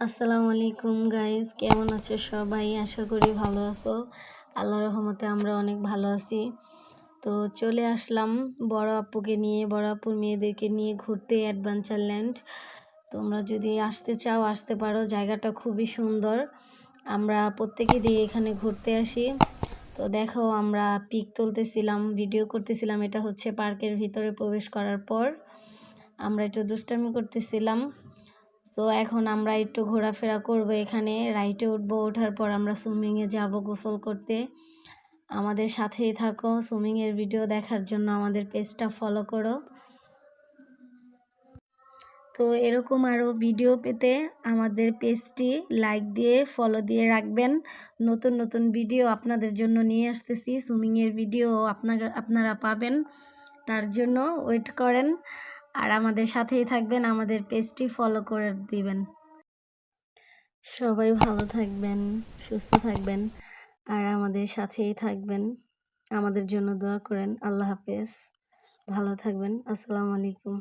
আসসালামু আলাইকুম গাইজ কেমন আছো সবাই? আশা করি ভালো আছো। আল্লাহ রহমতে আমরা অনেক ভালো আছি। তো চলে আসলাম বড় আপুকে নিয়ে, বড় আপুর মেয়েদেরকে নিয়ে ঘুরতে অ্যাডভেঞ্চার ল্যান্ড তোমরা যদি আসতে চাও, আসতে পারো। জায়গাটা খুবই সুন্দর। আমরা প্রত্যেকে দিয়ে এখানে ঘুরতে আসি। তো দেখো, আমরা পিক তুলতেছিলাম ভিডিও করতেছিলাম। এটা হচ্ছে পার্কের ভিতরে প্রবেশ করার পর। আমরা একটু দুষ্টামি করতেছিলাম। তো এখন আমরা একটু ঘোরাফেরা করব এখানে। রাইটে উঠবো, ওঠার পর আমরা সুইমিংয়ে যাব গোসল করতে। আমাদের সাথেই থাকো, সুইমিংয়ের ভিডিও দেখার জন্য আমাদের পেজটা ফলো করো। তো এরকম আরও ভিডিও পেতে আমাদের পেজটি লাইক দিয়ে ফলো দিয়ে রাখবেন। নতুন নতুন ভিডিও আপনাদের জন্য নিয়ে আসতেছি। সুইমিংয়ের ভিডিও আপনারা আপনারা পাবেন। তার জন্য ওয়েট করেন। আর আমাদের সাথেই থাকবেন, আমাদের পেজটি ফলো করে দিবেন। সবাই ভালো থাকবেন, সুস্থ থাকবেন, আর আমাদের সাথেই থাকবেন। আমাদের জন্য দোয়া করেন। আল্লাহ হাফেজ। ভালো থাকবেন। আসসালামু আলাইকুম।